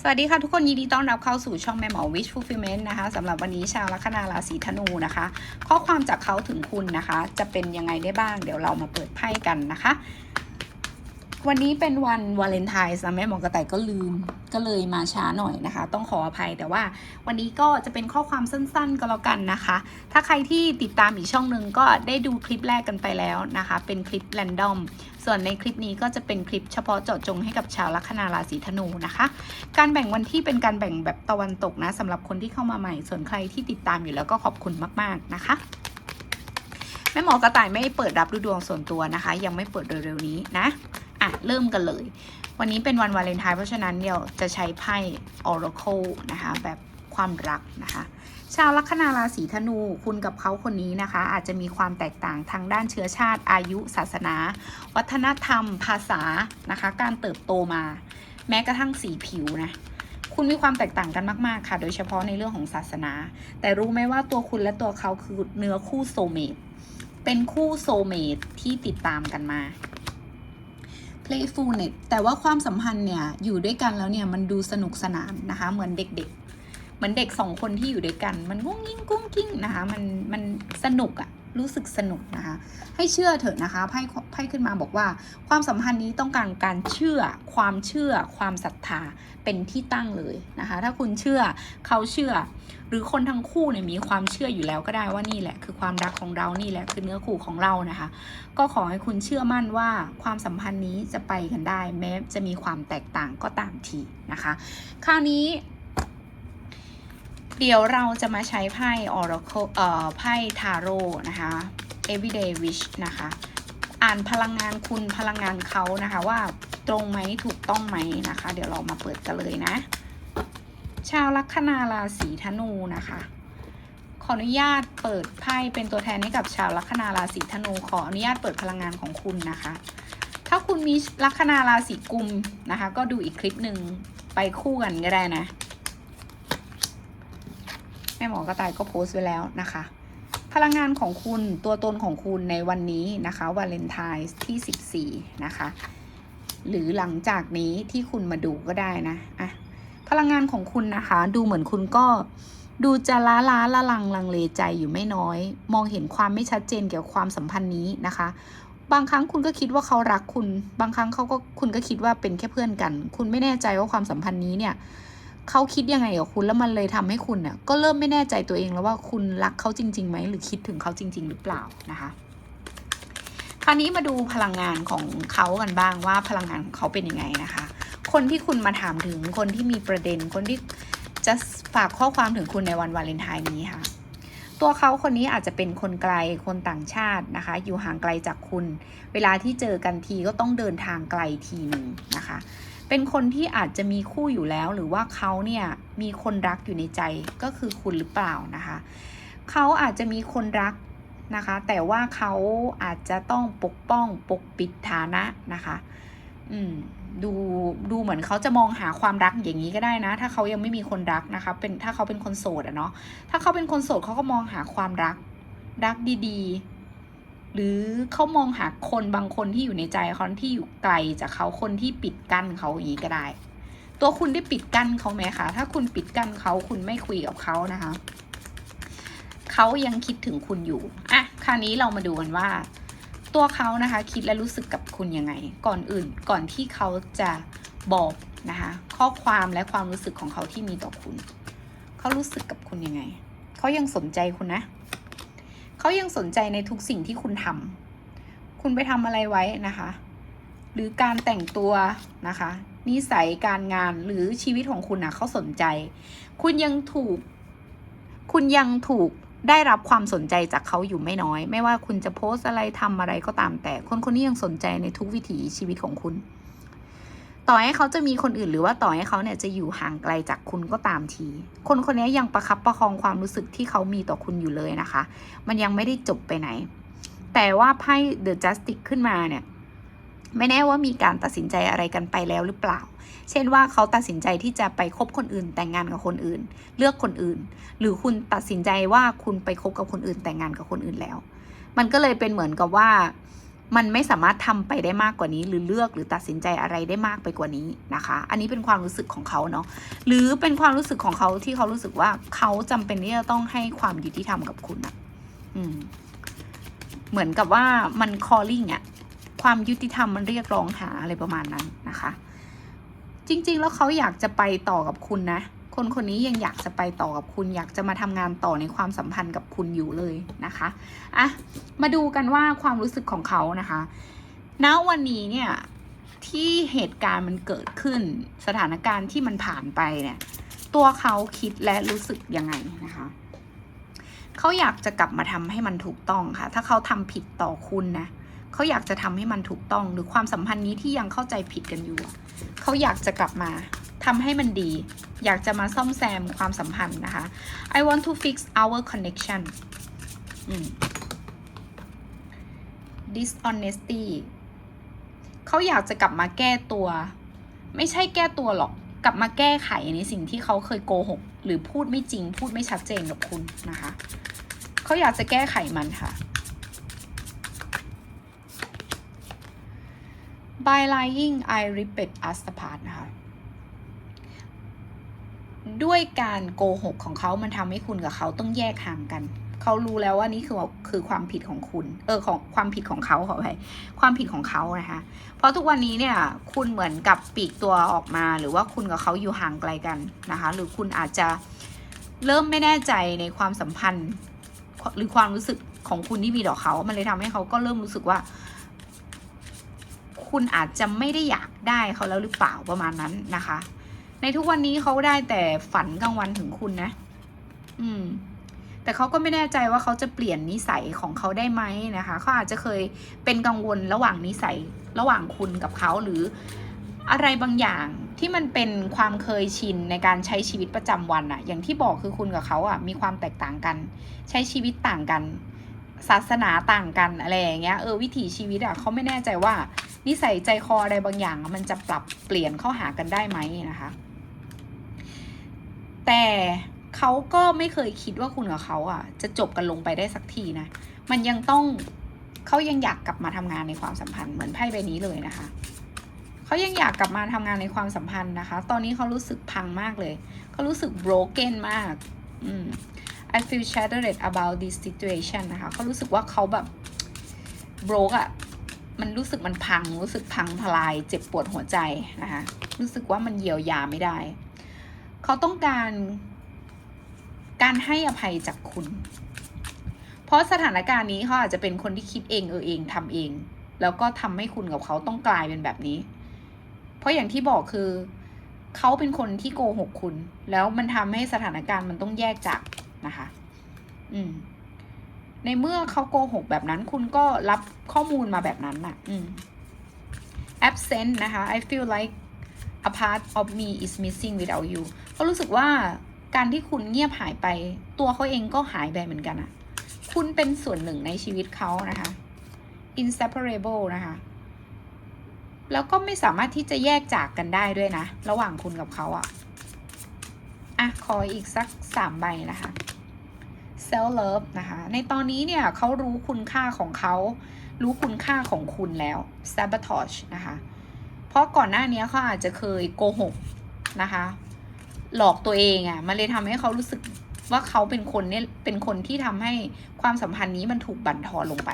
สวัสดีค่ะทุกคนยินดีต้อนรับเข้าสู่ช่องแม่หมอ Wish Fulfillment นะคะสำหรับวันนี้ชาวลัคนาราศีธนูนะคะ ข้อความจากเขาถึงคุณนะคะ จะเป็นยังไงได้บ้าง เดี๋ยวเรามาเปิดไพ่กันนะคะ วันนี้เป็นวันวาเลนไทน์นะแม่หมอกระต่ายก็ลืมก็เลยมาช้าหน่อยนะคะ ต้องขออภัยแต่ว่าวันนี้ก็จะเป็นข้อความสั้นๆก็แล้วกันนะคะ ถ้าใครที่ติดตามอีกช่องหนึ่งก็ได้ดูคลิปแรกกันไปแล้วนะคะ เป็นคลิปแรนดอมส่วนในคลิปนี้ก็จะเป็นคลิปเฉพาะเจาะจงให้กับชาวลัคนาราศีธนูนะคะ การแบ่งวันที่เป็นการแบ่งแบบตะวันตกนะสำหรับคนที่เข้ามาใหม่ ส่วนใครที่ติดตามอยู่แล้วก็ขอบคุณมาก ๆนะคะแม่หมอกระต่ายไม่เปิดรับดูดวงส่วนตัวนะคะ ยังไม่เปิดเร็วๆนี้นะอะ เริ่มกันเลย วันนี้เป็นวันวาเลนไทน์เพราะฉะนั้นเดี๋ยวจะใช้ไพ่ Oracle นะคะ แบบความรักนะคะ ชาวลัคนาราศีธนูคุณกับเขาคนนี้นะคะ อาจจะมีความแตกต่างทางด้านเชื้อชาติ อายุ ศาสนา วัฒนธรรม ภาษานะคะ การเติบโตมา แม้กระทั่งสีผิวนะคุณมีความแตกต่างกันมาก ๆ ค่ะ โดยเฉพาะในเรื่องของศาสนา แต่รู้ไหมว่าตัวคุณและตัวเขาคือเนื้อคู่โซเมต เป็นคู่โซเมตที่ติดตามกันมา playfulness แต่ว่าความสัมพันธ์เนี่ยอยู่ด้วยกันแล้วเนี่ยมันดูสนุกสนานนะคะเหมือนเด็กๆ เหมือนเด็กสองคนที่อยู่ด้วยกัน มันกุ้งยิ้งกุ้งกิ้งนะคะมันมันสนุกอะ รู้สึกสนุกนะคะ ให้เชื่อเถอะนะคะไพ่ไพ่ขึ้นมาบอกว่า ความสัมพันธ์นี้ต้องการการเชื่อ ความเชื่อ ความศรัทธาเป็นที่ตั้งเลยนะคะ ถ้าคุณเชื่อเขาเชื่อ หรือคนทั้งคู่เนี่ยมีความเชื่ออยู่แล้วก็ได้ว่านี่แหละ คือความรักของเรานี่แหละคือเนื้อคู่ของเรานะคะ ก็ขอให้คุณเชื่อมั่นว่าความสัมพันธ์นี้จะไปกันได้ แม้จะมีความแตกต่างก็ตามทีนะคะ คราวนี้ เดี๋ยวเราจะมาใช้ไพ่ Oracle เอ่อไพ่ Tarot นะคะ Everyday Wish นะคะ อ่านพลังงานคุณพลังงานเขานะคะว่าตรงไหมถูกต้องไหมนะคะ เดี๋ยวเรามาเปิดกันเลยนะ ชาวลัคนาราศีธนูนะคะ ขออนุญาตเปิดไพ่เป็นตัวแทนให้กับชาวลัคนาราศีธนู ขออนุญาตเปิดพลังงานของคุณนะคะ ถ้าคุณมีลัคนาราศีกุมนะคะ ก็ดูอีกคลิปหนึ่งไปคู่กันก็ได้นะ แม่หมอกระต่ายก็โพสต์ไว้แล้วนะคะ พลังงานของคุณตัวตนของคุณในวันนี้นะคะวาเลนไทน์ที่ 14 นะคะ หรือหลังจากนี้ที่คุณมาดูก็ได้นะอะพลังงานของคุณนะคะ ดูเหมือนคุณก็ดูจะล้าล้าละลังลังเลใจอยู่ไม่น้อย มองเห็นความไม่ชัดเจนเกี่ยวกับความสัมพันธ์นี้นะคะ บางครั้งคุณก็คิดว่าเขารักคุณ บางครั้งเขาก็คุณก็คิดว่าเป็นแค่เพื่อนกัน คุณไม่แน่ใจว่าความสัมพันธ์นี้เนี่ย เขาคิดยังไงกับคุณแล้วมันเลยทำให้คุณเนี่ยก็เริ่มไม่แน่ใจตัวเองแล้วว่าคุณรักเขาจริงๆไหมหรือคิดถึงเขาจริง ๆ หรือเปล่านะคะคราวนี้มาดูพลังงานของเขากันบ้างว่าพลังงานของเขาเป็นยังไงนะคะ คนที่คุณมาถามถึงคนที่มีประเด็น คนที่จะฝากข้อความถึงคุณในวันวาเลนไทน์นี้ค่ะ ตัวเขาคนนี้อาจจะเป็นคนไกลคนต่างชาตินะคะ อยู่ห่างไกลจากคุณ เวลาที่เจอกันทีก็ต้องเดินทางไกลทีหนึ่งนะคะ เป็นคนที่อาจจะมีคู่อยู่แล้ว หรือว่าเขาเนี่ยมีคนรักอยู่ในใจก็คือคุณหรือเปล่านะคะเขาอาจจะมีคนรักนะคะ แต่ว่าเขาอาจจะต้องปกป้องปกปิดฐานะนะคะ อืมดูดูเหมือนเขาจะมองหาความรักอย่างนี้ก็ได้นะ ถ้าเขายังไม่มีคนรักนะคะ เป็นถ้าเขาเป็นคนโสดอะเนาะถ้าเขาเป็นคนโสดเขาก็มองหาความรัก รักดี ๆ หรือเขามองหาคนบางคนที่อยู่ในใจเขาที่อยู่ไกลจากเขาคนที่ปิดกั้นเขาอย่างนี้ก็ได้ ตัวคุณได้ปิดกั้นเขาไหมคะ ถ้าคุณปิดกั้นเขาคุณไม่คุยกับเขานะคะเขายังคิดถึงคุณอยู่อะคราวนี้เรามาดูกันว่า ตัวเขานะคะ คิดและรู้สึกกับคุณยังไง ก่อนอื่นก่อนที่เขาจะบอกนะคะข้อความและความรู้สึกของเขาที่มีต่อคุณ เขารู้สึกกับคุณยังไง เขายังสนใจคุณนะ เขายังสนใจในทุกสิ่งที่คุณทำคุณไปทำอะไรไว้นะคะ หรือการแต่งตัวนะคะนิสัยการงานหรือชีวิตของคุณนะเขาสนใจ คุณยังถูก คุณยังถูกได้รับความสนใจจากเขาอยู่ไม่น้อย ไม่ว่าคุณจะโพสอะไรทำอะไรก็ตามแต่ คนคนนี้ยังสนใจในทุกวิถีชีวิตของคุณ ต่อให้เขาจะมีคนอื่นหรือว่าต่อให้เขาเนี่ยจะอยู่ห่างไกลจากคุณก็ตามที คนคนนี้ยังประคับประคองความรู้สึกที่เขามีต่อคุณอยู่เลยนะคะ มันยังไม่ได้จบไปไหน แต่ว่าไพ่ The Justice ขึ้นมาเนี่ยไม่แน่ว่ามีการตัดสินใจอะไรกันไปแล้วหรือเปล่า เช่นว่าเขาตัดสินใจที่จะไปคบคนอื่นแต่งงานกับคนอื่น เลือกคนอื่น หรือคุณตัดสินใจว่าคุณไปคบกับคนอื่นแต่งงานกับคนอื่นแล้ว มันก็เลยเป็นเหมือนกับว่า มันไม่สามารถทำไปได้มากกว่านี้ หรือเลือกหรือตัดสินใจอะไรได้มากไปกว่านี้นะคะ อันนี้เป็นความรู้สึกของเขาเนาะหรือเป็นความรู้สึกของเขาที่เขารู้สึกว่าเขาจำเป็นที่จะต้องให้ความยุติธรรมกับคุณอะอืม เหมือนกับว่ามัน calling อะความยุติธรรมมันเรียกร้องหาอะไรประมาณนั้นนะคะ จริง ๆ แล้วเขาอยากจะไปต่อกับคุณนะ คนคนนี้ยังอยากจะไปต่อกับคุณอยากจะมาทำงานต่อในความสัมพันธ์กับคุณอยู่เลยนะคะอะมาดูกันว่าความรู้สึกของเขานะคะณวันนี้เนี่ยที่เหตุการณ์มันเกิดขึ้นสถานการณ์ที่มันผ่านไปเนี่ย ตัวเขาคิดและรู้สึกยังไงนะคะเขาอยากจะกลับมาทำให้มันถูกต้องค่ะ ถ้าเขาทำผิดต่อคุณนะเขาอยากจะทำให้มันถูกต้อง หรือความสัมพันธ์นี้ที่ยังเข้าใจผิดกันอยู่ เขาอยากจะกลับมา ทำให้มันดี อยากจะมาซ่อมแซมความสัมพันธ์นะคะ I want to fix our connection dishonesty เขาอยากจะกลับมาแก้ตัว ไม่ใช่แก้ตัวหรอก กลับมาแก้ไขในสิ่งที่เขาเคยโกหก หรือพูดไม่จริง พูดไม่ชัดเจนกับคุณนะคะ เขาอยากจะแก้ไขมันค่ะ by lying I rip it us apart นะคะ ด้วยการโกหกของเขามันทำให้คุณกับเขาต้องแยกห่างกัน เขารู้แล้วว่านี่คือคือความผิดของคุณ เออของความผิดของเขาขอไปความผิดของเขานะคะ เพราะทุกวันนี้เนี่ย คุณเหมือนกับปีกตัวออกมา หรือว่าคุณกับเขาอยู่ห่างไกลกันนะคะ หรือคุณอาจจะเริ่มไม่แน่ใจในความสัมพันธ์ หรือความรู้สึกของคุณที่มีต่อเขา มันเลยทำให้เขาก็เริ่มรู้สึกว่า คุณอาจจะไม่ได้อยากได้เขาแล้วหรือเปล่าประมาณนั้นนะคะ ในทุกวันนี้เขาได้แต่ฝันกลางวันถึงคุณนะ อืม แต่เขาก็ไม่แน่ใจว่าเขาจะเปลี่ยนนิสัยของเขาได้ไหมนะคะ เขาอาจจะเคยเป็นกังวลระหว่างนิสัยระหว่างคุณกับเขาหรืออะไรบางอย่างที่มันเป็นความเคยชินในการใช้ชีวิตประจำวันอะอย่างที่บอกคือคุณกับเขาอะมีความแตกต่างกัน ใช้ชีวิตต่างกัน ศาสนาต่างกันอะไรอย่างเงี้ยเออวิถีชีวิตอะเขาไม่แน่ใจว่า นิสัยใจคออะไรบางอย่างมันจะปรับเปลี่ยนเข้าหากันได้ไหมนะคะ แต่เขาก็ไม่เคยคิดว่าคุณกับเขาอะ จะจบกันลงไปได้สักทีนะ มันยังต้องเขายังอยากกลับมาทำงานในความสัมพันธ์เหมือนไพ่ใบนี้เลยนะคะเขายังอยากกลับมาทำงานในความสัมพันธ์นะคะ ตอนนี้เขารู้สึกพังมากเลยเขารู้สึก broken มากอืม I feel shattered about this situation นะคะเขารู้สึกว่าเขาแบบ broke อะมันรู้สึกมันพัง รู้สึกพังทลาย เจ็บปวดหัวใจนะคะ รู้สึกว่ามันเยียวยาไม่ได้ เขาต้องการการให้อภัยจากคุณ เพราะสถานการณ์นี้เขาอาจจะเป็นคนที่คิดเองเออเองทำเอง แล้วก็ทำให้คุณกับเขาต้องกลายเป็นแบบนี้ เพราะอย่างที่บอกคือเขาเป็นคนที่โกหกคุณ แล้วมันทำให้สถานการณ์มันต้องแยกจากนะคะ อืม ในเมื่อเขาโกหกแบบนั้น คุณก็รับข้อมูลมาแบบนั้นน่ะ อืม absent นะคะ I feel like a part of me is missing without you เขารู้สึกว่าการที่คุณเงียบหายไป ตัวเขาเองก็หายไปเหมือนกันอะคุณเป็นส่วนหนึ่งในชีวิตเขานะคะ inseparable นะคะ แล้วก็ไม่สามารถที่จะแยกจากกันได้ด้วยนะ ระหว่างคุณกับเขาอะอะ ขออีกสักสามใบนะคะ self love นะคะ ในตอนนี้เนี่ยเขารู้คุณค่าของเขา รู้คุณค่าของคุณแล้ว sabotage นะคะ เพราะก่อนหน้านี้เขาอาจจะเคยโกหกนะคะ หลอกตัวเองอะ่ะ มันเลยทำให้เขารู้สึกว่าเขาเป็นคนเนี่ยเป็นคนที่ทำให้ความสัมพันธ์นี้มันถูกบั่นทอนลงไป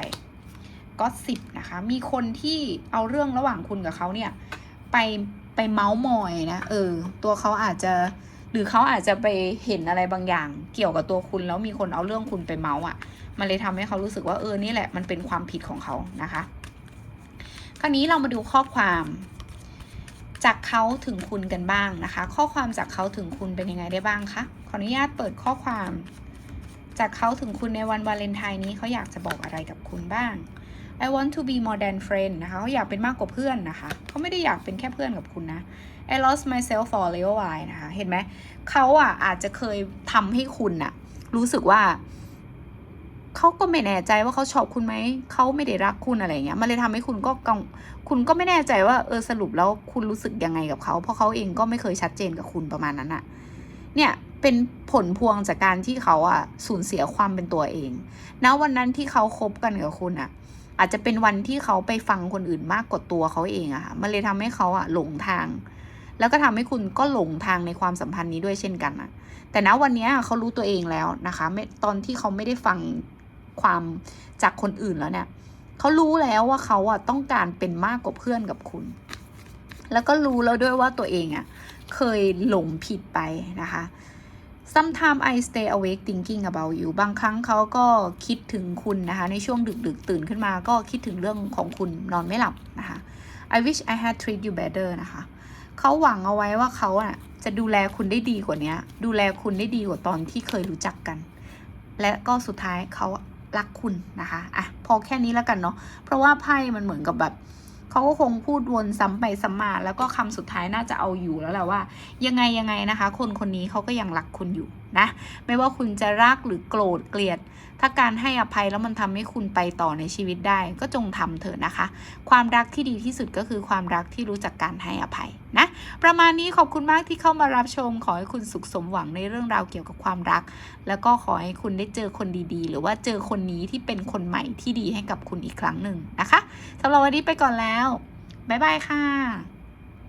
ก็สิบนะคะ มีคนที่เอาเรื่องระหว่างคุณกับเขาเนี่ย ไปไปเมาส์มอยนะเออ ตัวเขาอาจจะหรือเขาอาจจะไปเห็นอะไรบางอย่าง เกี่ยวกับตัวคุณแล้วมีคนเอาเรื่องคุณไปเมาส์อะ มันเลยทำให้เขารู้สึกว่าเออนี่แหละมันเป็นความผิดของเขานะคะ คราวนี้เรามาดูข้อความ จากเขาถึงคุณกันบ้างนะคะ ข้อความจากเขาถึงคุณเป็นยังไงได้บ้างคะขออนุญาตเปิดข้อความ จากเขาถึงคุณในวันวาเลนไทน์นี้เขาอยากจะบอกอะไรกับคุณบ้าง I want to be more than friend นะคะเขาอยากเป็นมากกว่าเพื่อนนะคะเขาไม่ได้อยากเป็นแค่เพื่อนกับคุณนะ I lost myself for a little while นะคะ เห็นไหมเขาอะอาจจะเคยทำให้คุณอะ รู้สึกว่า เขาก็ไม่แน่ใจว่าเขาชอบคุณไหม เขาไม่ได้รักคุณอะไรเงี้ย มันเลยทำให้คุณก็กังคุณก็ไม่แน่ใจว่าเออสรุปแล้วคุณรู้สึกยังไงกับเขา เพราะเขาเองก็ไม่เคยชัดเจนกับคุณประมาณนั้นอะเนี่ยเป็นผลพวงจากการที่เขาอะสูญเสียความเป็นตัวเองณวันนั้นที่เขาคบกันกับคุณอะอาจจะเป็นวันที่เขาไปฟังคนอื่นมากกว่าตัวเขาเองอะค่ะมันเลยทำให้เขาอะหลงทาง แล้วก็ทำให้คุณก็หลงทางในความสัมพันธ์นี้ด้วยเช่นกันนะแต่ณวันนี้เขารู้ตัวเองแล้วนะคะตอนที่เขาไม่ได้ฟัง ความจากคนอื่นแล้วเนี่ยเขารู้แล้วว่าเขาอะต้องการเป็นมากกว่าเพื่อนกับคุณ แล้วก็รู้แล้วด้วยว่าตัวเองอะเคยหลงผิดไปนะคะ sometimes I stay awake thinking about you บางครั้งเขาก็คิดถึงคุณนะคะ ในช่วงดึกๆ ตื่นขึ้นมาก็คิดถึงเรื่องของคุณนอนไม่หลับนะคะ I wish I had treat you better นะคะเขาหวังเอาไว้ว่าเขาอะจะดูแลคุณได้ดีกว่านี้ ดูแลคุณได้ดีกว่าตอนที่เคยรู้จักกัน และก็สุดท้ายเขา รักคุณนะคะอะพอแค่นี้แล้วกันเนาะเพราะว่าไพ่มันเหมือนกับแบบเขาก็คงพูดวนซ้ำไปซ้ำมา แล้วก็คำสุดท้ายน่าจะเอาอยู่แล้วแหละว่า ยังไงยังไงนะคะ คนคนนี้เขาก็ยังรักคุณอยู่ นะไม่ว่าคุณจะรักหรือโกรธเกลียด ถ้าการให้อภัยแล้วมันทำให้คุณไปต่อในชีวิตได้ ก็จงทำเถอะนะคะ ความรักที่ดีที่สุดก็คือความรักที่รู้จักการให้อภัยนะประมาณนี้ขอบคุณมากที่เข้ามารับชม ขอให้คุณสุขสมหวังในเรื่องราวเกี่ยวกับความรัก แล้วก็ขอให้คุณได้เจอคนดีๆ หรือว่าเจอคนนี้ที่เป็นคนใหม่ที่ดีให้กับคุณอีกครั้งหนึ่งนะคะสำหรับวันนี้ไปก่อนแล้วบ๊ายบายค่ะ